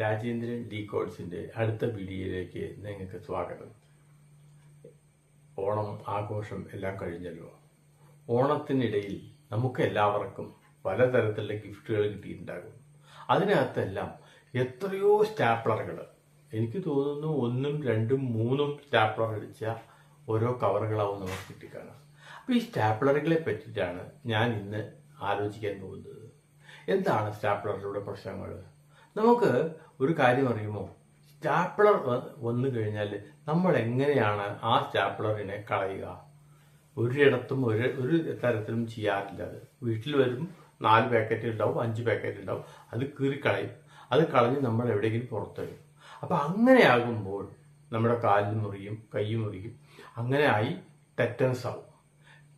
Rajendran D കോഡ്സിന്റെ അടുത്ത വീഡിയോയിലേക്ക് നിങ്ങൾക്ക് സ്വാഗതം. ഓണം ആഘോഷം എല്ലാം കഴിഞ്ഞല്ലോ. ഓണത്തിനിടയിൽ നമുക്ക് എല്ലാവർക്കും പലതരത്തിലുള്ള ഗിഫ്റ്റുകൾ കിട്ടിയിട്ടുണ്ടാകും. അതിനകത്തെല്ലാം എത്രയോ സ്റ്റാപ്ലറുകൾ. എനിക്ക് തോന്നുന്നു ഒന്നും രണ്ടും മൂന്നും സ്റ്റാപ്ലർ അടിച്ച ഓരോ കവറുകളാവും നമുക്ക് കിട്ടിക്കാണാം അപ്പോൾ ഈ സ്റ്റാപ്ലറുകളെ പറ്റിയിട്ടാണ് ഞാൻ ഇന്ന് ആലോചിക്കാൻ പോകുന്നത്. എന്താണ് സ്റ്റാപ്ലറിലൂടെ പ്രശ്നങ്ങൾ? നമുക്ക് ഒരു കാര്യം അറിയുമോ? സ്റ്റാപ്ലർ വന്നു കഴിഞ്ഞാൽ നമ്മൾ എങ്ങനെയാണ് ആ സ്റ്റാപ്ലറിനെ കളയുക? ഒരിടത്തും ഒരു ഒരു തരത്തിലും ചെയ്യാറില്ല അത്. വീട്ടിൽ വരും നാല് പാക്കറ്റ് ഉണ്ടാവും അഞ്ച് പാക്കറ്റ് ഉണ്ടാവും. അത് കീറി കളയും. അത് കളഞ്ഞ് നമ്മൾ എവിടെയെങ്കിലും പുറത്തുവരും അപ്പം അങ്ങനെയാകുമ്പോൾ നമ്മുടെ കാലിൽ മുറിയും കൈ മുറിയും അങ്ങനെ ആയി ടെറ്റനസ് ആവും.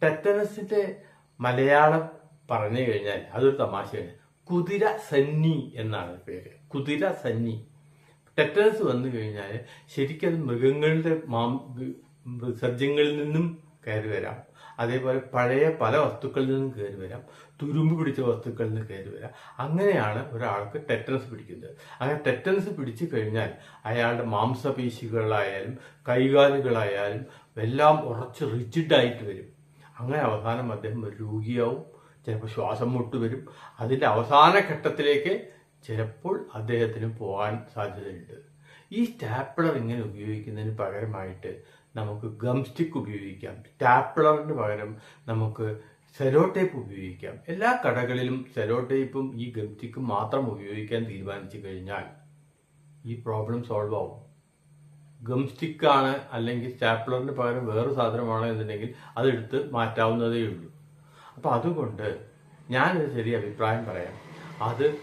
ടെറ്റനസിന്റെ മലയാളം പറഞ്ഞു കഴിഞ്ഞാൽ അതൊരു തമാശയാണ്. കുതിര സന്നി എന്നാണ് പേര്. കുതിര സന്നി. ടെറ്റനസ് വന്നു കഴിഞ്ഞാൽ ശരിക്കും മൃഗങ്ങളുടെ മാം വിസർജ്യങ്ങളിൽ നിന്നും കയറി വരാം. അതേപോലെ പഴയ പല വസ്തുക്കളിൽ നിന്നും കയറി വരാം. തുരുമ്പ് പിടിച്ച വസ്തുക്കളിൽ നിന്ന് കയറി വരാം. അങ്ങനെയാണ് ഒരാൾക്ക് ടെറ്റനസ് പിടിക്കുന്നത്. അങ്ങനെ ടെറ്റനസ് പിടിച്ചു കഴിഞ്ഞാൽ അയാളുടെ മാംസപേശികളായാലും കൈകാലുകളായാലും എല്ലാം ഉറച്ച് റിജിഡായിട്ട് വരും. അങ്ങനെ അവസാനം അദ്ദേഹം ഒരു രോഗിയാവും. ചിലപ്പോൾ ശ്വാസം മുട്ടുവരും. അതിന്റെ അവസാന ഘട്ടത്തിലേക്ക് ചിലപ്പോൾ അദ്ദേഹത്തിന് പോകാൻ സാധ്യതയുണ്ട്. ഈ സ്റ്റാപ്ലർ ഇങ്ങനെ ഉപയോഗിക്കുന്നതിന് പകരമായിട്ട് നമുക്ക് ഗം സ്റ്റിക്ക് ഉപയോഗിക്കാം. സ്റ്റാപ്ലറിന് പകരം നമുക്ക് സെലോ ടേപ്പ് ഉപയോഗിക്കാം. എല്ലാ കടകളിലും സെലോ ടേപ്പും ഈ ഗം സ്റ്റിക്കും മാത്രം ഉപയോഗിക്കാൻ തീരുമാനിച്ചു കഴിഞ്ഞാൽ ഈ പ്രോബ്ലം സോൾവ് ആവും. ഗം സ്റ്റിക്കാണ് അല്ലെങ്കിൽ സ്റ്റാപ്ലറിന് പകരം വേറെ സാധനമാണ് എന്നുണ്ടെങ്കിൽ അതെടുത്ത് മാറ്റാവുന്നതേ ഉള്ളൂ അപ്പോൾ അതുകൊണ്ട് ഞാനൊരു ചെറിയ അഭിപ്രായം പറയാം. അത്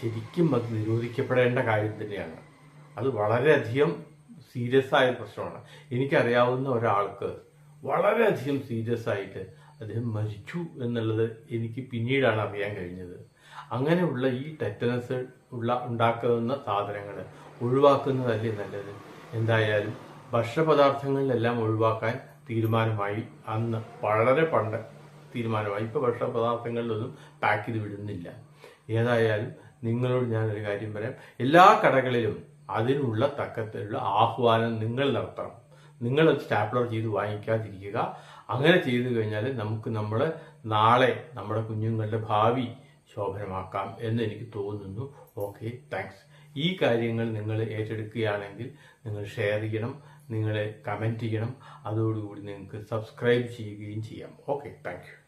ശരിക്കും അത് നിരോധിക്കപ്പെടേണ്ട കാര്യം തന്നെയാണ്. അത് വളരെയധികം സീരിയസ് ആയ പ്രശ്നമാണ്. എനിക്കറിയാവുന്ന ഒരാൾക്ക് വളരെയധികം സീരിയസ് ആയിട്ട് അദ്ദേഹം മരിച്ചു എന്നുള്ളത് എനിക്ക് പിന്നീടാണ് അറിയാൻ കഴിഞ്ഞത്. അങ്ങനെയുള്ള ഈ ടെറ്റനസ് ഉള്ള ഉണ്ടാക്കുന്ന സാധനങ്ങൾ ഒഴിവാക്കുന്നതല്ലേ നല്ലത്? എന്തായാലും ഭക്ഷണപദാർത്ഥങ്ങളിലെല്ലാം ഒഴിവാക്കാൻ തീരുമാനമായി. അന്ന് വളരെ പണ്ട് തീരുമാനമായി. ഇപ്പോൾ ഭക്ഷണപദാർത്ഥങ്ങളിലൊന്നും പാക്ക് ചെയ്ത് വിടുന്നില്ല. ഏതായാലും നിങ്ങളോട് ഞാനൊരു കാര്യം പറയാം. എല്ലാ കടകളിലും അതിനുള്ള തക്കത്തിലുള്ള ആഹ്വാനം നിങ്ങൾ നടത്തണം. നിങ്ങൾ സ്റ്റാപ്ലർ ചെയ്ത് വാങ്ങിക്കാതിരിക്കുക. അങ്ങനെ ചെയ്തു കഴിഞ്ഞാൽ നമുക്ക് നമ്മൾ നാളെ നമ്മുടെ കുഞ്ഞുങ്ങളുടെ ഭാവി ശോഭനമാക്കാം എന്ന് എനിക്ക് തോന്നുന്നു. ഓക്കെ താങ്ക്സ് ഈ കാര്യങ്ങൾ നിങ്ങൾ ഏറ്റെടുക്കുകയാണെങ്കിൽ നിങ്ങൾ ഷെയർ ചെയ്യണം. നിങ്ങൾ കമന്റ് ചെയ്യണം. അതോടുകൂടി നിങ്ങൾക്ക് സബ്സ്ക്രൈബ് ചെയ്യുകയും ചെയ്യാം. Okay thank